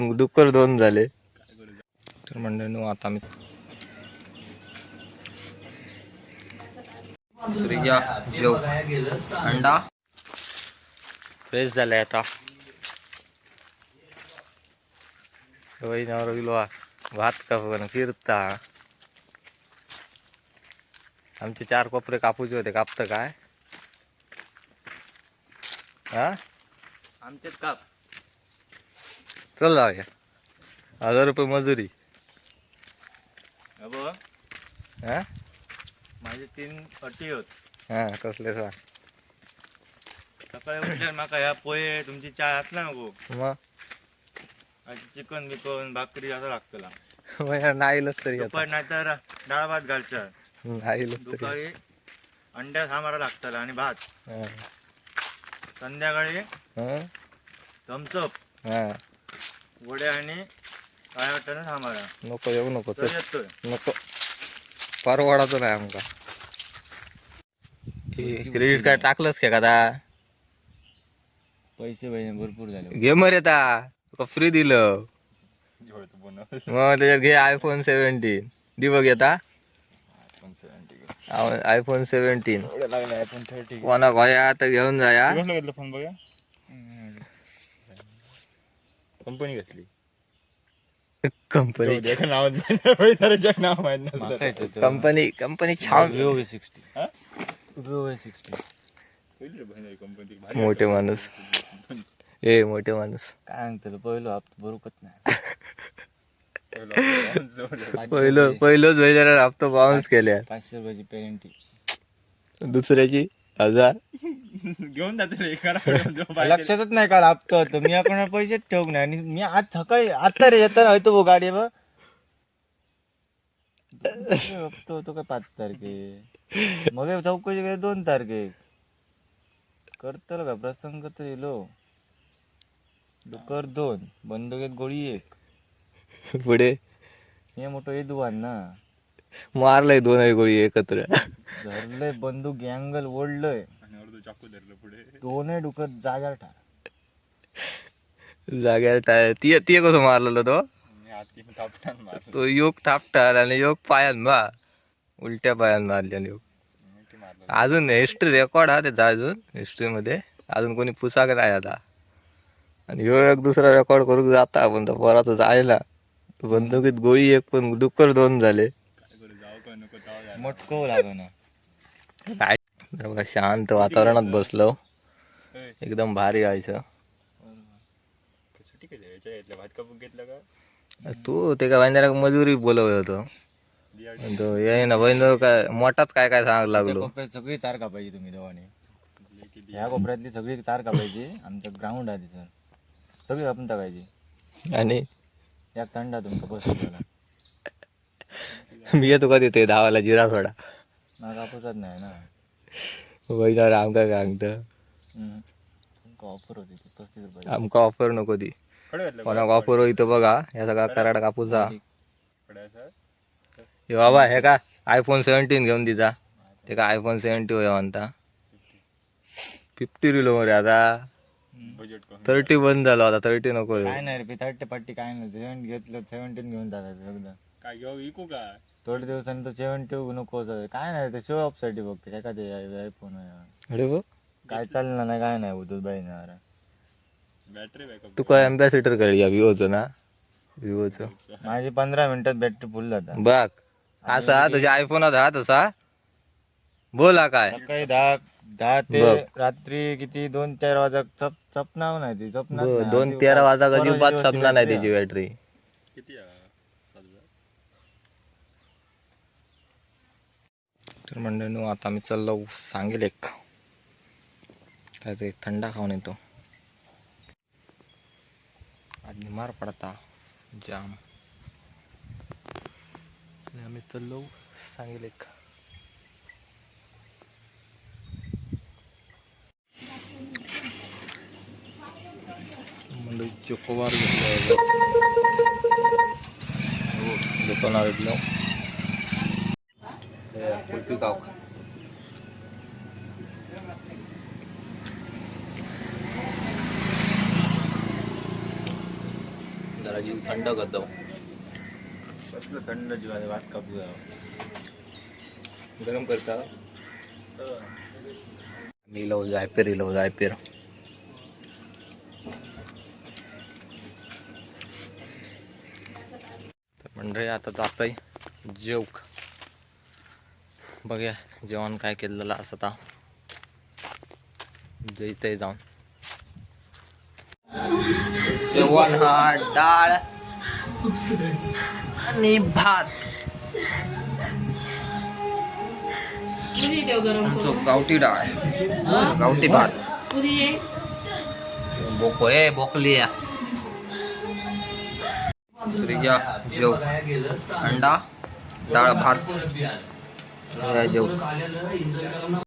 दुकर दोन झाले. तर मंडळी आता मी अंडा. फ्रेश झालाय आता. गेलो भात कापून फिरता. आमचे चार कोपरे कापूचे होते कापतं काय? हा? काप. चल जाऊया हजार रुपये मजुरी. हा? माझे तीन अटी होत. हा कसले सांग. सकाळी उठल्यावर माका ह्या पोहे तुमची चाय नको. मग? आणि चिकन बिकन भाकरी असं लागतला मग नाहीलच तरी आता. दुपार नाहीतर डाळ भात घालच्या. नाहीलच तरी. दुपारी अंड्या सामारा लागतला आणि भात. हा. संध्याकाळी हा? थम्सअप हा. वडे आणि काय वाटतं ना सामारा नको येऊ नको तर येतोय. नको. परवडाचं नाही आमका क्रेडिट कार्ड टाकलंच का आता पैसे पाहिजे भरपूर झाले. घे मर येता तुका फ्री दिलं. मग त्याच्यात घे आयफोन सेव्हन्टीन दि बघ येता आयफोन सेव्हन्टीन लागले आयफोन थर्टी कोणा गोया तर घेऊन जाया. फोन बघा. कंपनी घेतली. कंपनी. नाव नाव माहीत कंपनी कंपनी छान. सिक्स्टी विवो सिक्स्टी मोठे माणूस. ए मोठे माणूस. काय सांगतो पहिलं हप्ता बरोबरच नाही. पहिलं. पहिलंच वेळेला हप्ता बाउन्स केल्या. पाचशे रुपयाची पेरेंटी दुसऱ्याची? हजार घेऊन जाते लक्षातच नाही काल हप्ता होतो. मी आपण पैसेच ठेवूक नाही. आणि मी आज सकाळी आता रे येताना होतो भाऊ गाडी बघ. हप्ता होतो काय पाच तारखे? मग चौकशी काय दोन तारखे. करतल का? प्रसंग तर येलो डुकर दोन. बंदुकीत गोळी एक. पुढे? हे मोठं हे दुवान ना. मारलंय दोन गोळी एकत्र. धरलंय बंदूक गँगल ओढलंय. दोन्ही डुकर जाग्यावर ठार जाग्यावर टाय ती ती कसं मारलेलं तो. तो योग थापटाल आणि योग पायान बा. उलट्या पायान मारल्याने योग. अजून हिस्ट्री रेकॉर्ड हा त्याचा अजून हिस्ट्री मध्ये. अजून कोणी पुसाक नाही आता. आणि ह्यो एक दुसरा रेकॉर्ड करू जाता पण तो परत जायला. तो बंदुकीत गोळी एक पण दुकर दोन झाले. मोठको लागो ना. काय बघा शांत वातावरणात बसलो. एकदम भारी व्हायचं. तू ते काय वांद्याला मजुरी बोलवलं होतं. तो ये ना बहिण काय मोठात काय काय सांगायला त्या लागलो. सगळी चार कापायची तुम्ही दोघांनी. ह्या कोपऱ्यातली सगळी चार कापायची. आमचं ग्राउंड आहे सर सगळी कापून टाकायची. आणि? या थंडा तुमका बसला मी येतो का तिथे धावाला जिरा सोडा. मला कापूसच नाही ना. बहिणावर आमका सांगतं. तुमका ऑफर होती ती पस्तीस रुपये आमका ऑफर नको ती. कोणाक ऑफर होई तो बघा या सगळा कराड कापूचा हे बाबा हे का आयफोन सेव्हन्टीन घेऊन दिचा ते का आयफोन सेव्हन्टी होय म्हणता. फिफ्टी रिलो मध्ये आता. थर्टी बंद झालो आता थर्टी नको काय नाही रे थर्टी पट्टी काय नाही. सेव्हन घेतलं सेव्हन्टीन घेऊन जातात एकदा काय घेऊ विकू का? थोड्या दिवसांनी तो सेव्हन्टी नको होतं. काय नाही ते शो ऑफसाठी बघते. काय का ते आयफोन अरे बघ. काय चालणार नाही काय नाही उद्धव बाई बॅटरी बॅकअप तू काय अम्बॅसिडरकडे या विवोचं ना. विवोचं माझी पंधरा मिनिटात बॅटरी फुल जातात बघ. असा तुझ्या आयफोनात हा तसा बोला काय. सकाळी दहा दहा ते बघ. रात्री किती दोन चार वाजा चप चपनाव नाही ती नाही. दोन तेरा वाजा दिवशी संपणार नाही त्याची बॅटरी किती आहे? सात हजार? तर मंडळी आता मी चाललो सांगेल एक. काय ते थंडा खाऊन येतो. आज निमार पडता जाम. आम्ही चाललो सांगेल एक. मंडळी चोकोबार घेतलं दुकानावर घेतलं कुल्फी खाऊ जरा जरा जीव थंड करतो कसलं थंड जीवाने वात कापू गरम करता लिलो जायपेर लिलो जायपेर तर मंडळी आता जातोय जेवक. बघूया जेवण काय केलेलं असं आता. जैतय जाऊन. जेवण हा डाळ आणि भात. गावठी डाळ. गावठी भात. पुरी बोको ए बोकली या जेव. अंडा डाळ भात. या जेव